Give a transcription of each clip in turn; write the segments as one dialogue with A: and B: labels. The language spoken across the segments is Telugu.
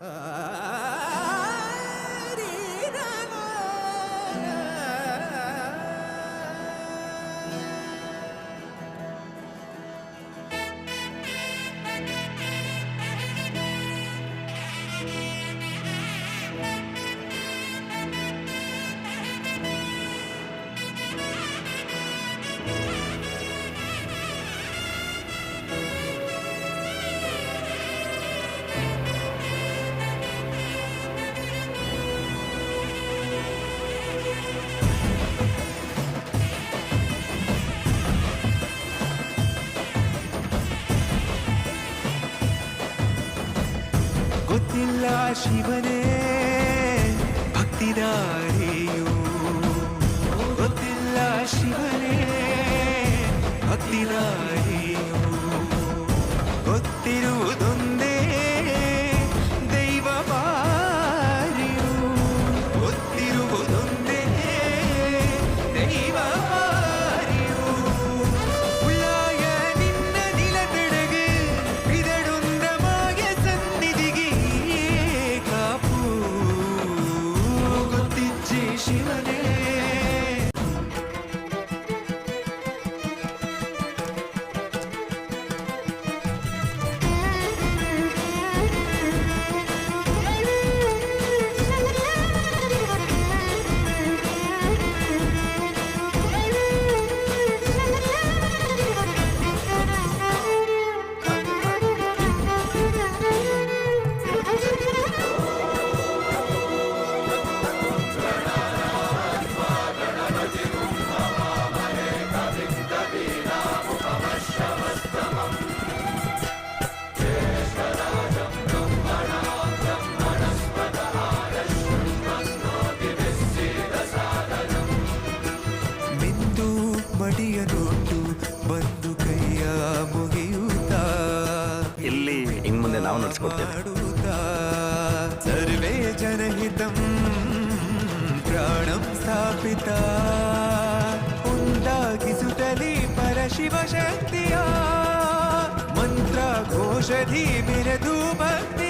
A: Ah! राशि बने भक्ति
B: ಇಲ್ಲಿ ಇನ್ ಮುಂದೆ ನಾವು ನಡೆಸ್ಕೊಡ್ತೇವೆ.
A: ಸರ್ವೇ ಜನಹಿತಂ ಪ್ರಾಣಂ ಸ್ಥಾಪಿತ. ಉಂಟಾಗಿಸುತ್ತಲೇ ಪರಶಿವ ಶಕ್ತಿಯ ಮಂತ್ರ ಘೋಷಧಿ ಬಿರದು ಭಕ್ತಿಯ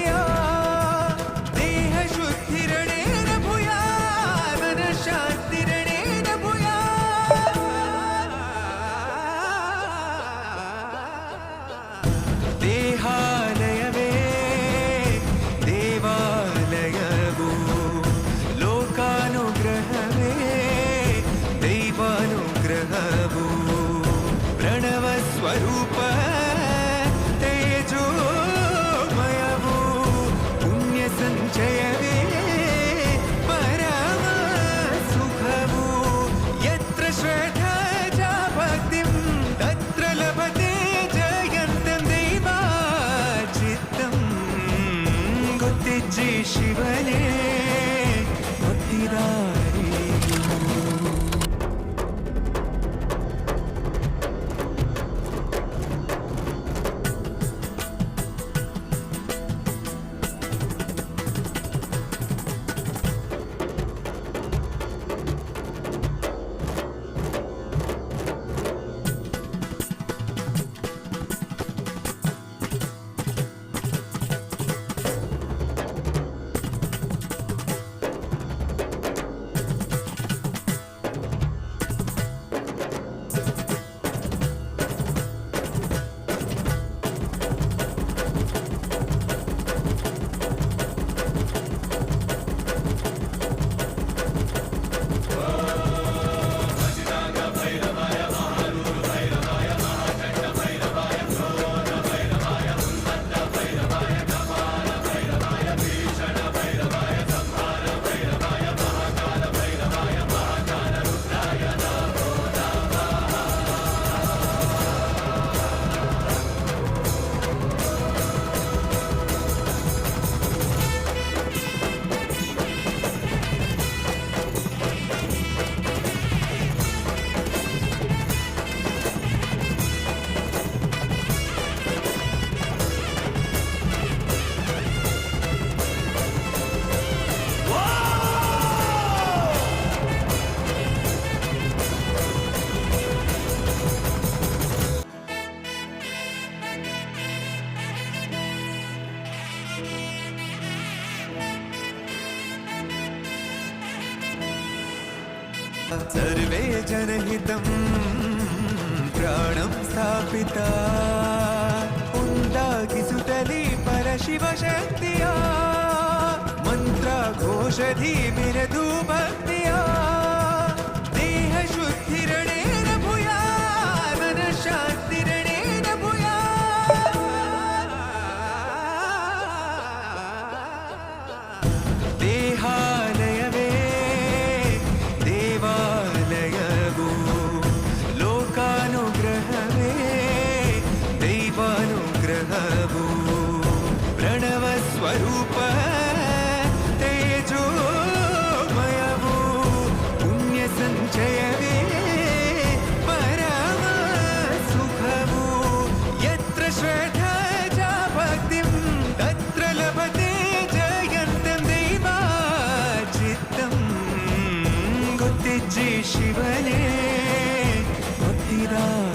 A: స్వరూప తేజోమయవు పుణ్య సంచయవే పరమ సుఖము ఎత్ర శ్రద్ధ భక్తిం తత్ర లభతే జయంతం దేవా చిత్తం గుర్తిచ్చి శివనే सर्वे जनहितं प्राणं स्थापिता उन्दागिसुतली परशिवशक्त्या मन्त्रघोषधी बिरदू മുത്തിജി ശിവനെ. മുത്തിരാ